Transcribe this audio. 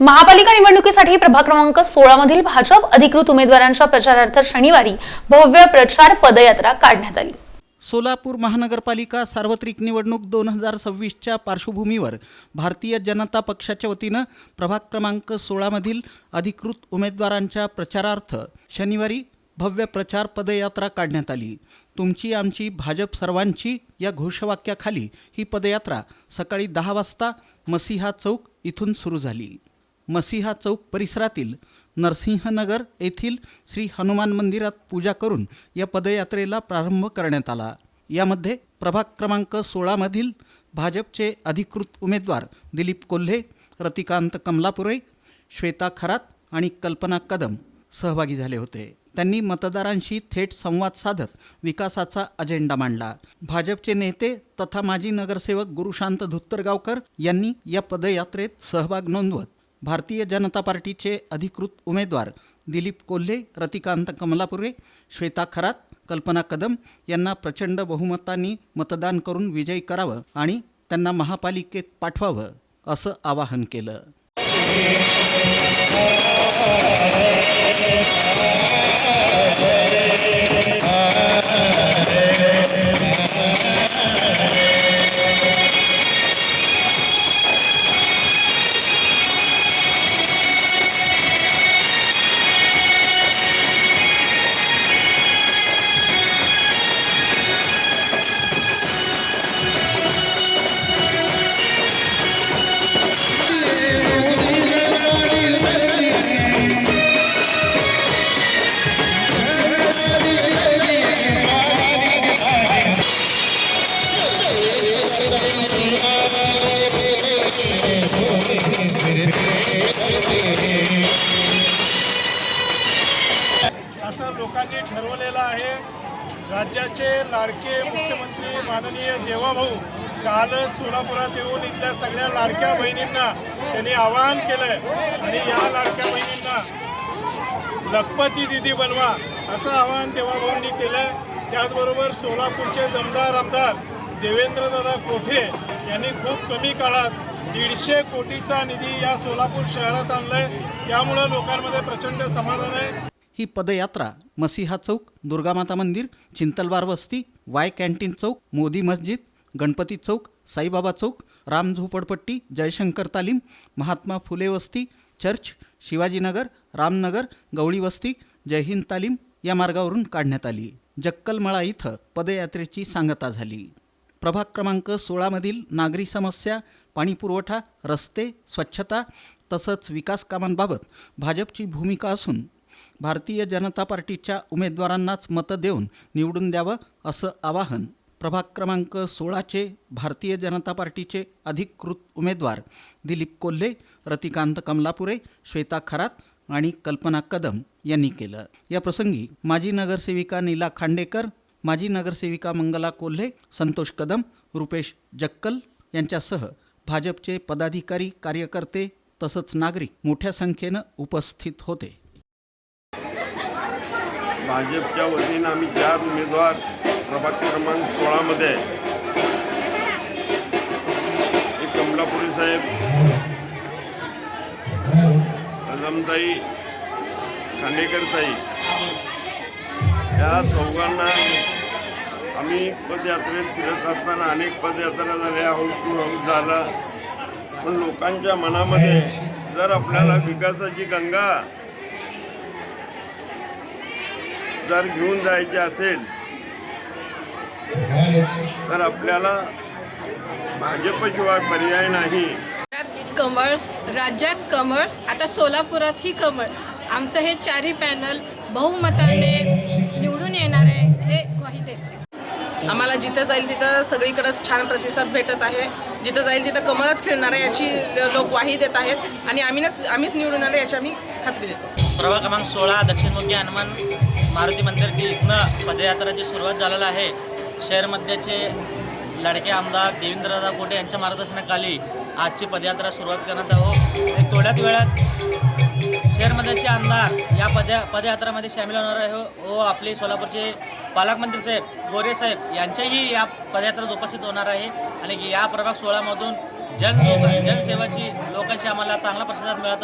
महापालिका निवडणुकीसाठी प्रभाग क्रमांक सोळा मधील भाजप अधिकृत उमेदवारांच्या प्रचारार्थ शनिवारी भव्य प्रचार पदयात्रा काढण्यात आली. सोलापूर महानगरपालिका सार्वत्रिक निवडणूक दोन हजार सव्वीसच्या पार्श्वभूमीवर भारतीय जनता पक्षाच्या वतीनं प्रभाग क्रमांक सोळामधील अधिकृत उमेदवारांच्या प्रचारार्थ शनिवारी भव्य प्रचार पदयात्रा काढण्यात आली. तुमची आमची भाजप सर्वांची या घोषवाक्याखाली ही पदयात्रा सकाळी दहा वाजता मसिहा चौक इथून सुरू झाली. मसिहा चौक परिसरातील नरसिंहनगर येथील श्री हनुमान मंदिरात पूजा करून या पदयात्रेला प्रारंभ करण्यात आला. यामध्ये प्रभाग क्रमांक सोळामधील भाजपचे अधिकृत उमेदवार दिलीप कोल्हे रतिकांत कमलापुरे श्वेता खरात आणि कल्पना कदम सहभागी झाले होते. त्यांनी मतदारांशी थेट संवाद साधत विकासाचा अजेंडा मांडला. भाजपचे नेते तथा माजी नगरसेवक गुरुशांत धुत्तरगावकर यांनी या पदयात्रेत सहभाग नोंदवत भारतीय जनता पार्टीचे अधिकृत उमेदवार दिलीप कोल्हे रतिकांत कमलापुरे श्वेता खरात कल्पना कदम यांना प्रचंड बहुमतांनी मतदान करून विजयी करावं आणि त्यांना महापालिकेत पाठवावं असं आवाहन केलं. असं लोकांनी ठरवलेलं आहे. राज्याचे लाडके मुख्यमंत्री माननीय देवाभाऊ कालच सोलापुरात येऊन इथल्या सगळ्या लाडक्या बहिणींना त्यांनी आवाहन केलंय. आणि या लाडक्या बहिणींना लखपती दिदी बनवा असं आवाहन देवाभाऊंनी केलंय. त्याचबरोबर सोलापूरचे दमदार आमदार देवेंद्रदादा कोठे यांनी खूप कमी काळात दीडशे कोटीचा निधी या सोलापूर शहरात आणलाय. त्यामुळं लोकांमध्ये प्रचंड समाधान आहे. ही पदयात्रा मसिहा चौक दुर्गामाता मंदिर चिंतलवार वस्ती वाय कॅन्टीन चौक मोदी मस्जिद गणपती चौक साईबाबा चौक राम झोपडपट्टी जयशंकर तालीम महात्मा फुले वस्ती चर्च शिवाजीनगर रामनगर गवळी वस्ती जयहिंद तालीम या मार्गावरून काढण्यात आली. जक्कलमळा इथं पदयात्रेची सांगता झाली. प्रभाग क्रमांक सोळामधील नागरी समस्या पाणीपुरवठा रस्ते स्वच्छता तसंच विकास कामांबाबत भाजपची भूमिका असून भारतीय जनता पार्टीच्या उमेदवारांनाच मतं देऊन निवडून द्यावं असं आवाहन प्रभाग क्रमांक सोळाचे भारतीय जनता पार्टीचे अधिकृत उमेदवार दिलीप कोल्हे रतिकांत कमलापुरे श्वेता खरात आणि कल्पना कदम यांनी केलं. या प्रसंगी माजी नगरसेविका नीला खांडेकर माजी नगरसेविका मंगला कोल्हे संतोष कदम रुपेश जक्कल यांच्यासह भाजपचे पदाधिकारी कार्यकर्ते तसंच नागरिक मोठ्या संख्येनं उपस्थित होते. भाजपच्या वतीनं आम्ही चार उमेदवार प्रभाग क्रमांक सोळामध्ये एक कमलापुरी साहेब कदमताई खांडेकरताई. या चौघांना आम्ही पदयात्रेत फिरत असताना अनेक पदयात्रा झाल्या हौस टू हौस झाला. पण लोकांच्या मनामध्ये जर आपल्याला विकासाची गंगा जर घेऊन जायचे असेल तर आपल्याला भाजपशिवाय पर्याय नाही. कमळ राज्यात कमळ आता सोलापुरात ही कमळ. आमचं हे चारही पॅनल बहुमताने निवडून येणार आहे हे ग्वाही देते आम्हाला जिथं जाईल तिथं सगळीकडं छान प्रतिसाद भेटत आहे. जिथं जाईल तिथं कमळच खेळणार आहे याची लोक ग्वाही देत आहेत. आणि आम्हीच आम्हीच निवडून आले याची आम्ही खात्री देतो. प्रभाग क्रमांक सोळा दक्षिणमुखी हनुमान मारुती मंदिरची इथनं पदयात्राची सुरुवात झालेला आहे. शहरमध्येचे लडके लाडके आमदार देवेंद्रदा कोटे यांच्या मार्गदर्शनाखाली आजची पदयात्रा सुरुवात करण्यात आहो. थोड्याच वेळात शहरमध्येचे आमदार या पदया पदयात्रामध्ये सामील होणार आहे. व आपले सोलापूरचे पालकमंत्री साहेब गोरे साहेब यांच्याही या पदयात्रेत उपस्थित होणार आहे. आणि या प्रभाग सोळामधून जन जनसेवाची लोकांशी आम्हाला चांगला प्रतिसाद मिळत आहे.